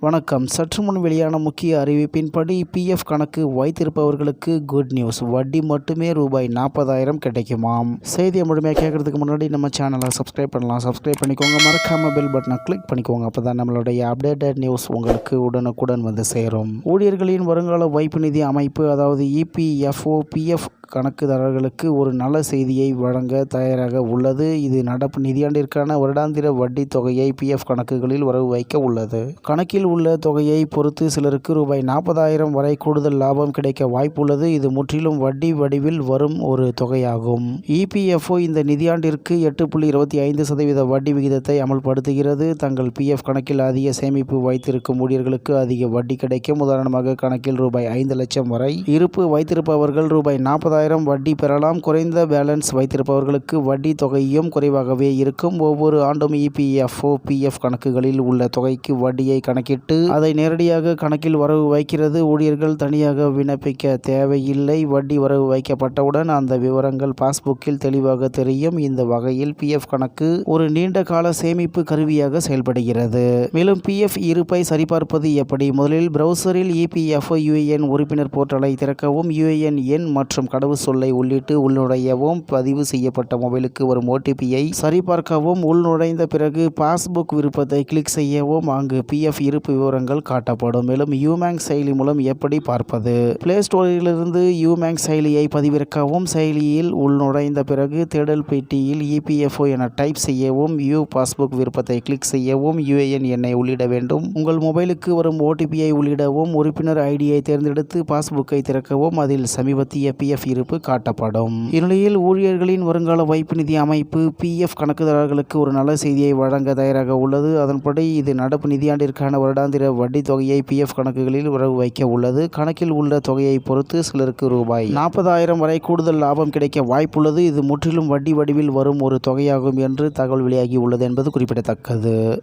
வணக்கம். சற்று முன் வெளியான முக்கிய அறிவிப்பின்படி பிஎஃப் கணக்கு வைத்திருப்பவர்களுக்கு குட் நியூஸ் வட்டி மட்டுமே ரூபாய் நாற்பதாயிரம் கிடைக்குமாம். செய்தியை முழுமையாக கேட்கறதுக்கு முன்னாடி நம்ம சேனலை சப்ஸ்கிரைப் பண்ணலாம். சப்ஸ்கிரைப் பண்ணிக்கோங்க. மறக்காம பெல் பட்டனை கிளிக் பண்ணிக்கோங்க. அப்போ தான் நம்மளுடைய அப்டேட்டட் நியூஸ் உங்களுக்கு உடனுக்குடன் வந்து சேரும். ஊழியர்களின் வருங்கால வைப்பு நிதி அமைப்பு அதாவது இபிஎஃப்ஓ பிஎஃப் கணக்குதாரர்களுக்கு ஒரு நல்ல செய்தியை வழங்க தயாராக உள்ளது. இது நடப்பு நிதியாண்டிற்கான வருடாந்திர வட்டி தொகையை பிஎஃப் கணக்குகளில் வரவு வைக்க உள்ளது. கணக்கில் உள்ள தொகையை பொறுத்து சிலருக்கு ரூபாய் நாற்பதாயிரம் வரை கூடுதல் லாபம் கிடைக்க வாய்ப்புள்ளது. இது முற்றிலும் வட்டி வடிவில் வரும் ஒரு தொகையாகும். இபிஎஃப்ஓ இந்த நிதியாண்டிற்கு எட்டு புள்ளி இருபத்தி ஐந்து சதவீத வட்டி விகிதத்தை அமல்படுத்துகிறது. தங்கள் பிஎஃப் கணக்கில் அதிக சேமிப்பு வைத்திருக்கும் ஊழியர்களுக்கு அதிக வட்டி கிடைக்கும். உதாரணமாக கணக்கில் ரூபாய் ஐந்து லட்சம் வரை இருப்பு வைத்திருப்பவர்கள் ரூபாய் நாற்பதாயிரம் வட்டி பெறலாம். குறைந்த பேலன்ஸ் வைத்திருப்பவர்களுக்கு வட்டி தொகையும் குறைவாகவே இருக்கும். ஒவ்வொரு ஆண்டும் இபிஎஃப்ஓ பிஎஃப் கணக்குகளில் உள்ள தொகைக்கு வட்டியை கணக்கிட்டு அதை நேரடியாக கணக்கில் வரவு வைக்கிறது. ஊழியர்கள் தனியாக விண்ணப்பிக்க தேவையில்லை. வட்டி வரவு வைக்கப்பட்டவுடன் அந்த விவரங்கள் பாஸ்புக்கில் தெளிவாக தெரியும். இந்த வகையில் பிஎஃப் கணக்கு ஒரு நீண்ட கால சேமிப்பு கருவியாக செயல்படுகிறது. மேலும் பிஎஃப் இருப்பை சரிபார்ப்பது எப்படி? முதலில் பிரவுசரில் இபிஎஃப்ஓ யுஏஎன் உறுப்பினர் போர்ட்டலை திறக்கவும் யுஏஎன் எண் மற்றும் கடவுச்சொல்லை உள்ளிட்டு உள்நுழையவும் பதிவு செய்யப்பட்ட மொபைலுக்கு வரும் ஓடிபியை சரிபார்க்கவும் உள்நுழைந்த பிறகு பாஸ்புக் விருப்பத்தை கிளிக் செய்யவும் அங்கு பிஎஃப் இருப்பு விவரங்கள் காட்டப்படும். மேலும் யூமேங் செயலி மூலம் எப்படி பார்ப்பது? பிளே ஸ்டோரிலிருந்து யூமேங் செயலியை பதிவிறக்கவும் செயலியில் உள்நுழைந்த பிறகு தேடல் பெட்டியில் இபிஎஃப்ஓ என டைப் செய்யவும் யூ பாஸ்புக் விருப்பத்தை கிளிக் செய்யவும் யூஏஎன் எண்ணை உள்ளிட வேண்டும். உங்கள் மொபைலுக்கு வரும் ஓடிபியை உள்ளிடவும் உறுப்பினர் ஐடியை தேர்ந்தெடுத்து பாஸ்புக்கை திறக்கவும் அதில் சமீபத்திய பிஎஃப் இருப்பு காட்டப்படும். இந்நிலையில் ஊழியர்களின் வருங்கால வைப்பு நிதி அமைப்பு பிஎஃப் கணக்குதாரர்களுக்கு ஒரு நல்ல செய்தியை வழங்க தயாராக உள்ளது. அதன்படி இது நடப்பு நிதியாண்டிற்கான வருட வருடாந்திர வட்டி தொகையை பிஎஃப் கணக்குகளில் உறவு வைக்க உள்ளது. கணக்கில் உள்ள தொகையை பொறுத்து சிலருக்கு ரூபாய் நாற்பதாயிரம் வரை கூடுதல் லாபம் கிடைக்க வாய்ப்புள்ளது. இது முற்றிலும் வட்டி வடிவில் வரும் ஒரு தொகையாகும் என்று தகவல் வெளியாகி உள்ளது என்பது குறிப்பிடத்தக்கது.